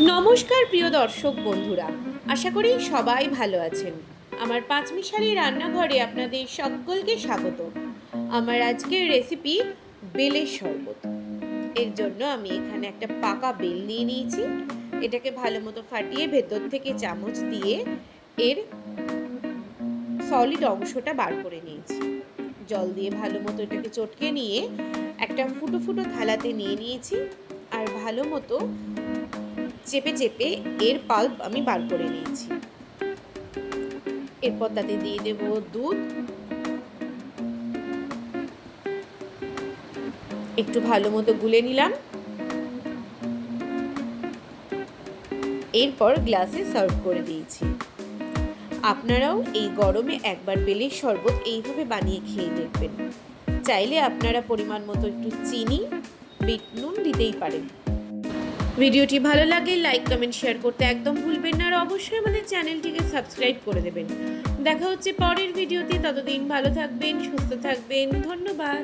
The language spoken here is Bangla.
নমস্কার প্রিয় দর্শক বন্ধুরা। আশা করি সবাই ভালো আছেন। আমার পাঁচমিশালি রান্নাঘরে আপনাদের সকলকে স্বাগত। আমার আজকের রেসিপি বেলের শরবত। এর জন্য আমি এখানে একটা পাকা বেল নিয়ে নিয়েছি। এটাকে ভালো মতো ফাটিয়ে ভেতর থেকে চামচ দিয়ে এর সলিড অংশটা বার করে নিয়েছি। জল দিয়ে ভালো মতো এটাকে চটকে নিয়ে একটা ফুটো ফুটো থালাতে নিয়ে নিয়েছি। আর ভালো মতো চেপে চেপে এর পাল্প আমি বার করে নিয়েছি। এরপর তাতে দিয়ে দেব দুধ। একটু ভালো মতো গুলে নিলাম। এরপর গ্লাসে সার্ভ করে দিয়েছি। আপনারাও এই গরমে একবার বেলের শরবত এইভাবে বানিয়ে খেয়ে দেখবেন। চাইলে আপনারা পরিমাণ মতো একটু চিনি, বিট, নুন দিতেই পারেন। ভিডিওটি ভালো লাগে লাইক কমেন্ট শেয়ার করতে একদম ভুলবেন না। আর অবশ্যই আমাদের চ্যানেলটিকে সাবস্ক্রাইব করে দেবেন। দেখা হচ্ছে পরের ভিডিওতে। ততদিন ভালো থাকবেন, সুস্থ থাকবেন। ধন্যবাদ।